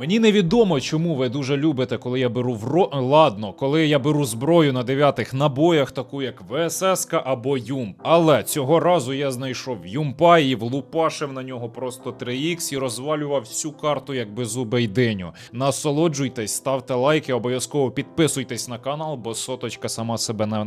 Мені невідомо, чому ви дуже любите, коли я беру в ро... Ладно, коли я беру зброю на дев'ятих набоях, таку як ВСС або Юмп. Але цього разу я знайшов Юмпа і влупашив на нього просто 3х і розвалював всю карту як беззубий деню. Насолоджуйтесь, ставте лайки, обов'язково підписуйтесь на канал, бо соточка сама себе на-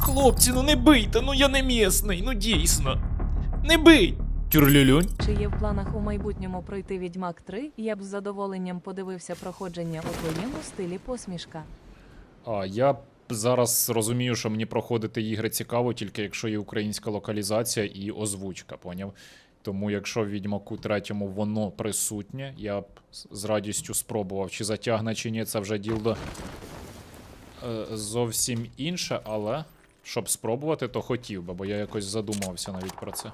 Хлопці, ну не бийте, ну я не місний, ну дійсно. Не бий! Тюрлюлюнь. Чи є в планах у майбутньому пройти Відьмак 3? Я б з задоволенням подивився проходження у твоєму стилі посмішка. А я зараз розумію, що мені проходити ігри цікаво, тільки якщо є українська локалізація і озвучка, поняв? Тому якщо в Відьмаку третьому воно присутнє, я б з- радістю спробував, чи затягне, чи ні, це вже діло е, зовсім інше, але щоб спробувати, то хотів би, бо я якось задумався навіть про це.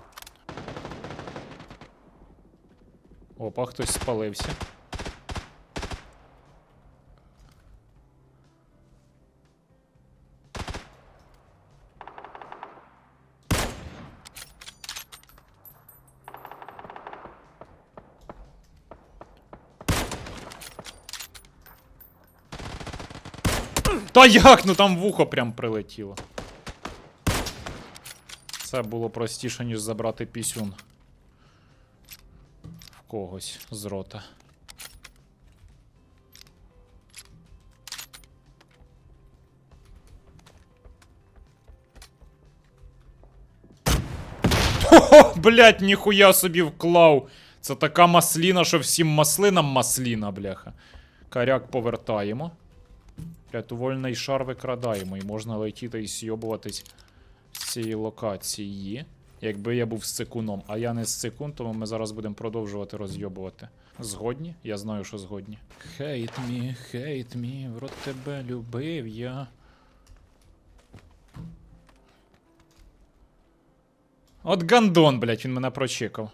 Опа, хтось спалився. Та як? Ну там вухо прям прилетіло. Це було простіше, ніж забрати пісюн. Когось з рота. Хо-хо, блять, ніхуя собі вклав. Це така масліна, що всім маслинам масліна, бляха. Каряк повертаємо. Рятувальний шар викрадаємо, і можна летіти і сйобуватись з цієї локації. Якби я був з цикуном, а я не з цикун, тому ми зараз будемо продовжувати розйобувати. Згодні? Я знаю, що згодні. Хейт мі, хейт мі, в рот тебе любив я. От гандон, блядь, він мене прочекав.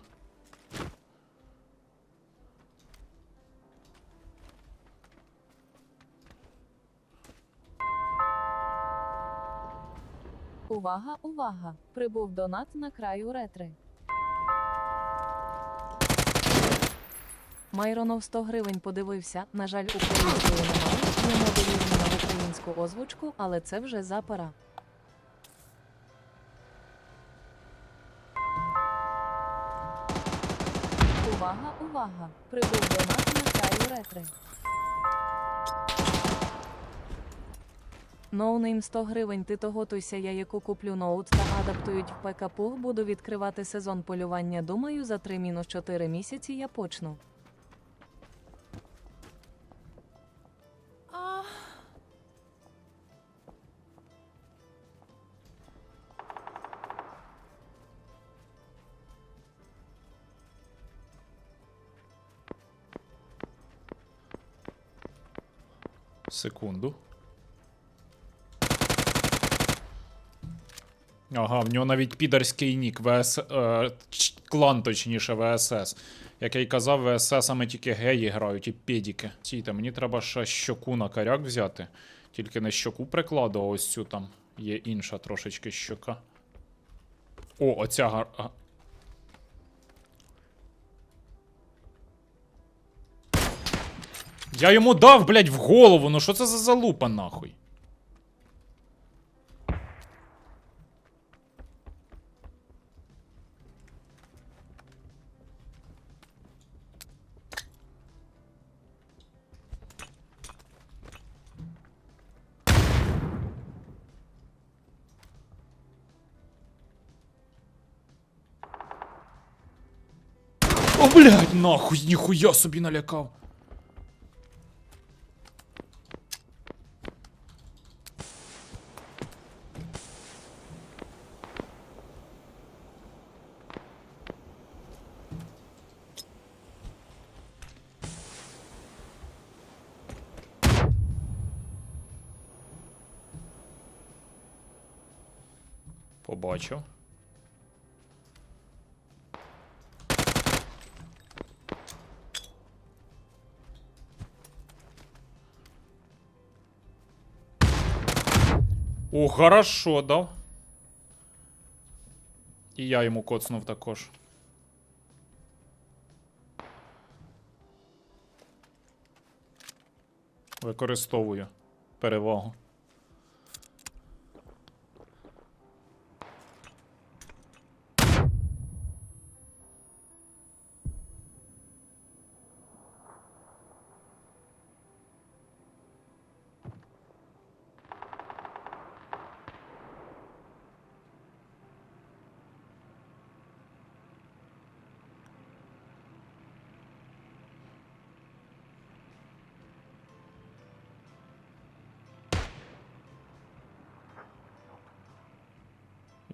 Увага, увага! Прибув донат на краю ретри. Майронов 100 гривень подивився. На жаль, української немає. Не модулюємо на українську озвучку, але це вже запора. Увага, увага! Прибув донат на краю ретри. Ноунейм 100 гривень, ти то готуйся, я яку куплю ноут та адаптують в ПК Пух, буду відкривати сезон полювання. Думаю, за 3-4 місяці я почну. Секунду. Ага, в нього навіть підарський нік ВС... Е, клан, точніше, ВСС. Як я й казав, ВССами тільки геї грають і педіки. Тійте, мені треба ще щоку на каряк взяти. Тільки не щоку прикладу, а ось цю там є інша трошечки щока. О, оця гар... Я йому дав, блядь, в голову. Ну що це за залупа, нахуй? Нахуй, ніхуя собі налякав. Побачив. О, хорошо, дав. І я йому коцнув також. Використовую перевагу.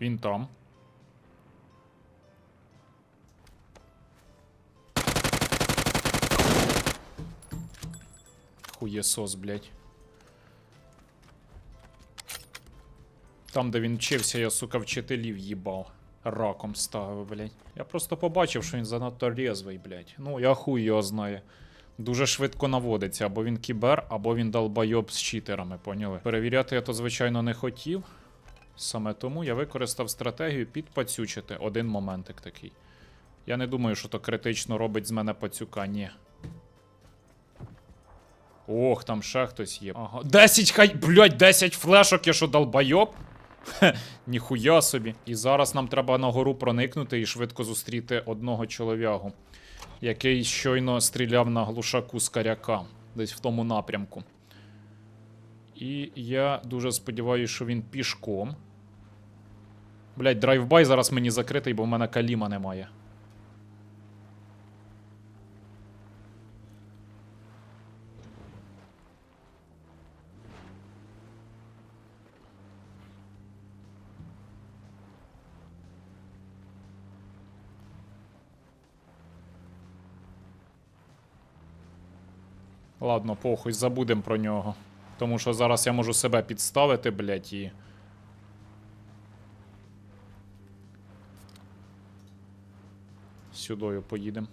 Він там. Хуєсос, блядь. Там, де він вчився, я, сука, вчителів їбав. Раком ставив, блядь. Я просто побачив, що він занадто резвий, блядь. Ну, я хуй його знаю. Дуже швидко наводиться, або він кібер, або він долбойоб з читерами, поняли? Перевіряти я то, звичайно, не хотів. Саме тому я використав стратегію підпацючити один моментик такий. Я не думаю, що то критично робить з мене пацюка, ні. Ох, там ще хтось є. Ага. 10 хай. Блять, 10 флешок, я що долбойоб? Хе, ніхуя собі. І зараз нам треба на гору проникнути і швидко зустріти одного чолов'ягу, який щойно стріляв на глушаку з каряка, десь в тому напрямку. І я дуже сподіваюся, що він пішком. Блять, драйвбай зараз мені закритий, бо в мене каліма немає. Ладно, похуй, забудем про нього. Тому що зараз я можу себе підставити, блять, і. Сюдою поїдемо.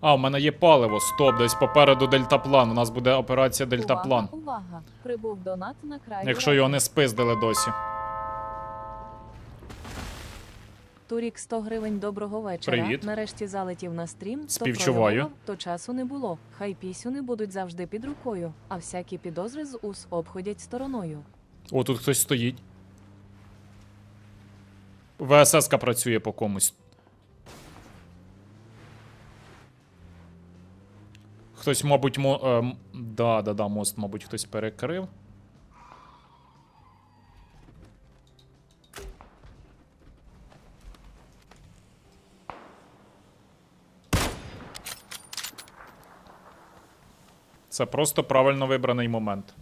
А, у мене є паливо. Стоп, десь попереду дельтаплан. У нас буде операція дельтаплан. Увага, увага! Прибув донат на край. Якщо його не спиздили досі. Турік 100 гривень доброго вечора. Привіт. Нарешті залетів на стрім. то Співчуваю. пролюбував, То часу не було. Хай пісюни будуть завжди під рукою, а всякі підозри з ус обходять стороною. О, тут хтось стоїть. ВСС-ка працює по комусь. Хтось, мабуть, мо... е, да, да, да, мост, мабуть, хтось перекрив. Це просто правильно вибраний момент.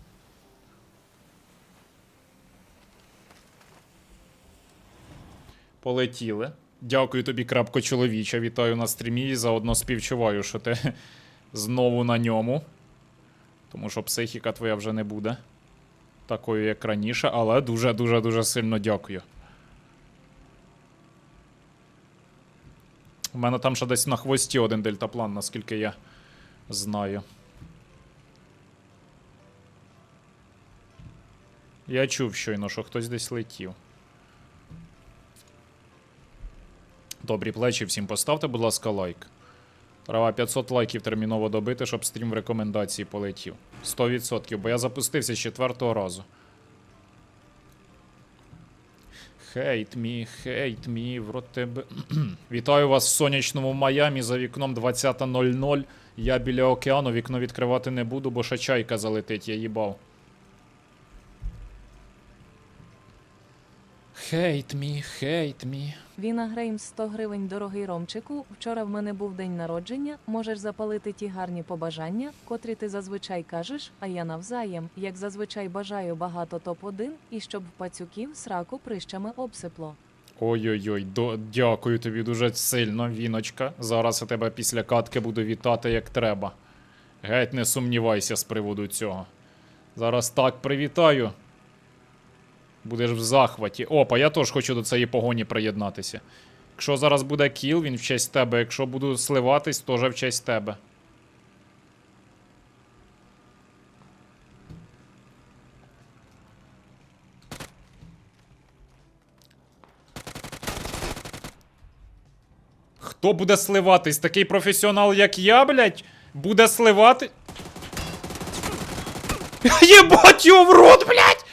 Полетіли. Дякую тобі, крапко чоловіча. Вітаю на стрімі і заодно співчуваю, що ти знову на ньому. Тому що психіка твоя вже не буде такою, як раніше, але дуже-дуже дуже сильно дякую. У мене там ще десь на хвості один дельтаплан, наскільки я знаю. Я чув щойно, що хтось десь летів. Добрі плечі, всім поставте, будь ласка, лайк. Треба 500 лайків терміново добити, щоб стрім в рекомендації полетів. 100%, бо я запустився з четвертого разу. Хейт мі, хейт мі, тебе. Вітаю вас в сонячному Майамі за вікном 20.00. Я біля океану, вікно відкривати не буду, бо ще чайка залетить, я їбав. Хейт мі, хейт мі. Віна Греймс 100 гривень дорогий Ромчику. Вчора в мене був день народження. Можеш запалити ті гарні побажання, котрі ти зазвичай кажеш, а я навзаєм. Як зазвичай бажаю багато топ-1 і щоб в пацюків сраку прищами обсипло. Ой-ой-ой, до... дякую тобі дуже сильно, віночка. Зараз я тебе після катки буду вітати як треба. Геть не сумнівайся з приводу цього. Зараз так привітаю. Будеш в захваті. Опа, я теж хочу до цієї погоні приєднатися. Якщо зараз буде кіл, він в честь тебе. Якщо буду сливатись, теж в честь тебе. Хто буде сливатись? Такий професіонал, як я, блядь, буде сливати. Єбать його в рот, блядь!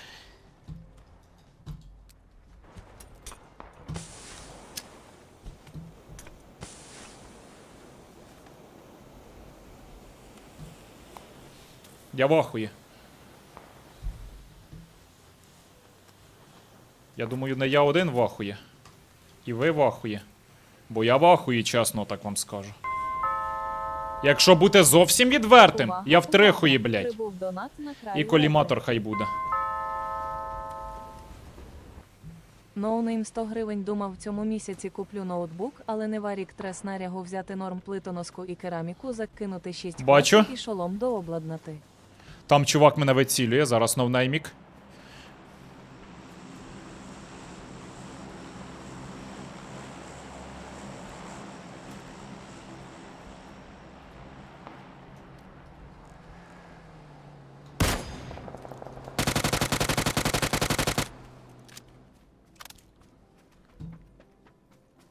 Я в ахуї. Я думаю, не я один в ахуї. І ви в ахуї. Бо я в ахуї, чесно так вам скажу. Якщо бути зовсім відвертим, Увага, я в трихуї, блядь. Прибув донат на краю І коліматор хай буде. Ноунейм 100 гривень думав в цьому місяці куплю ноутбук, але не варік тре снарягу взяти норм плитоноску і кераміку, закинути 6 Бачу. і шолом дообладнати. Там чувак мене вицілює, зараз новнеймік.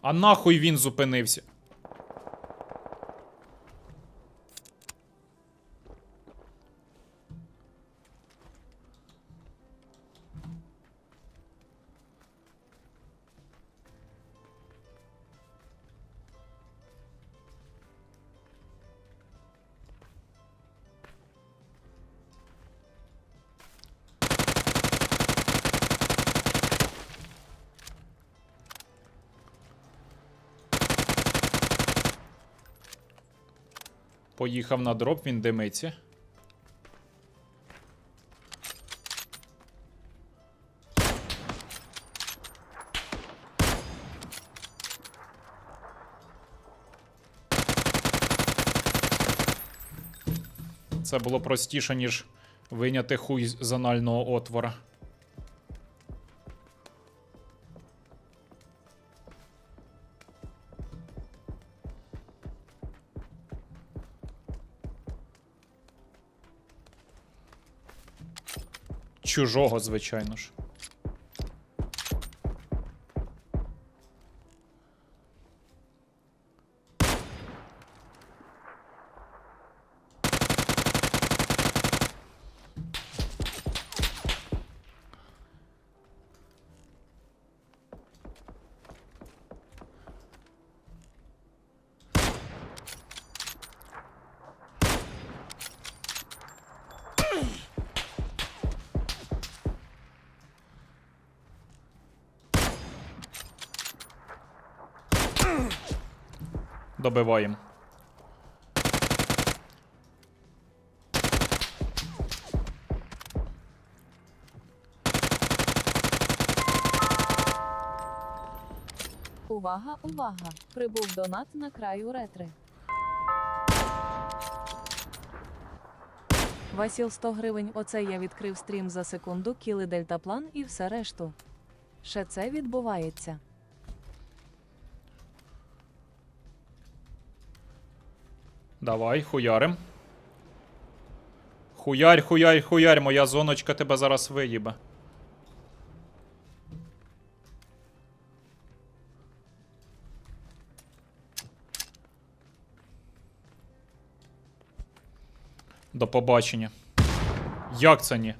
А нахуй він зупинився? Поїхав на дроп, він димиться. Це було простіше, ніж виняти хуй з анального отвора. Чужого, звичайно ж. Добиваємо. Увага, увага! Прибув донат на краю ретри. Васіл 100 гривень. Оце я відкрив стрім за секунду, кіли дельтаплан і все решту. Ще це відбувається. Давай, хуярим. Хуярь, хуярь, хуярь, моя зоночка тебе зараз виїбе. До побачення. Як це ні?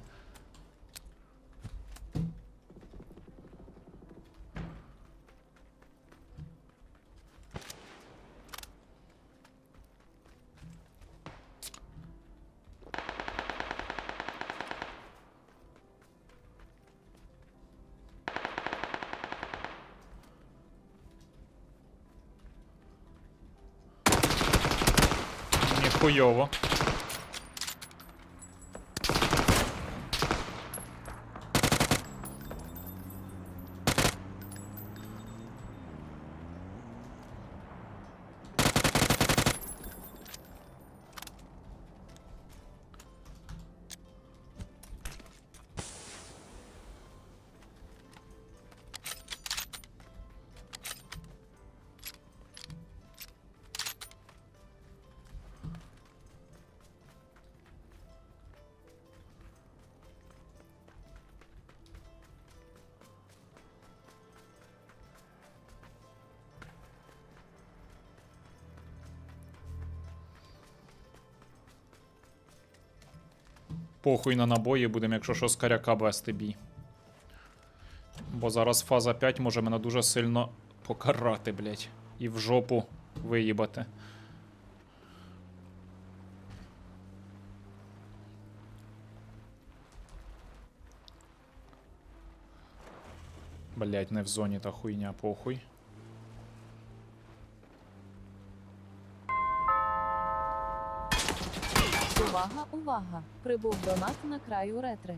Ніхуйово. Похуй на набої, будемо, якщо що, з каряка вести бій. Бо зараз фаза 5 може мене дуже сильно покарати, блять. І в жопу виїбати. Блять, не в зоні та хуйня, похуй. Увага, увага! Прибув донат на краю ретри.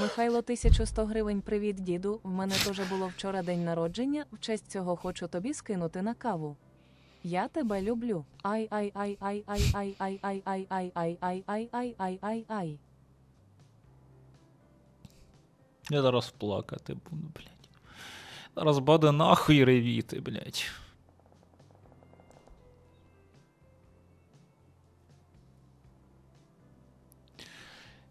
Михайло 1100 гривень. Привіт, діду. В мене теж було вчора день народження. В честь цього хочу тобі скинути на каву. Я тебе люблю. Ай ай ай ай ай ай ай ай ай ай ай ай ай ай ай ай ай. Я зараз плакати буду, блядь. Зараз буде нахуй ревіти, блядь.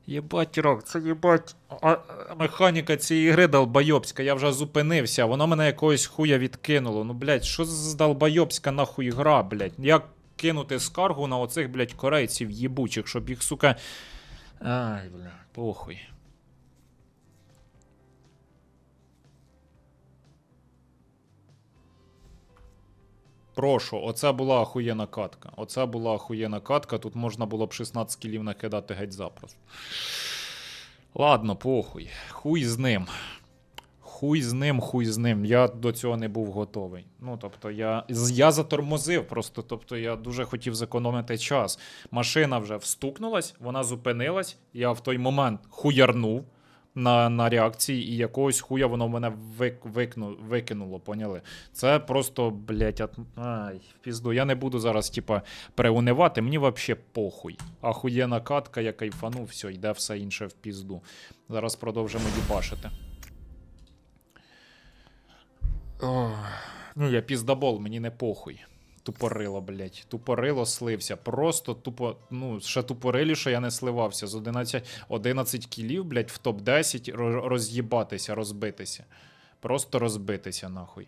Єбать, рок, це єбать. А, механіка цієї гри долбойобська, я вже зупинився, воно мене якогось хуя відкинуло. Ну, блядь, що за долбойобська нахуй гра, блядь? Як кинути скаргу на оцих, блядь, корейців їбучих, щоб їх, сука. Ай, бля, похуй. Прошу, оце була охуєна катка. Оце була охуєна катка. Тут можна було б 16 кілів накидати геть запросто. Ладно, похуй. Хуй з ним. Хуй з ним, хуй з ним. Я до цього не був готовий. Ну, тобто, я, я затормозив просто. Тобто, я дуже хотів зекономити час. Машина вже встукнулась, вона зупинилась. Я в той момент хуярнув на, на реакції, і якогось хуя воно мене вик, викну, викинуло, поняли? Це просто, блять, от... ай, в пізду. Я не буду зараз, типа, преунивати, мені вообще похуй. Ахуєна катка, я кайфанув, все, йде все інше в пізду. Зараз продовжимо дібашити. Ну, я піздабол, мені не похуй. Тупорило, блять. Тупорило слився. Просто тупо, ну, ще тупориліше я не сливався. З 11, 11 кілів, блять, в топ-10 роз'їбатися, розбитися. Просто розбитися, нахуй.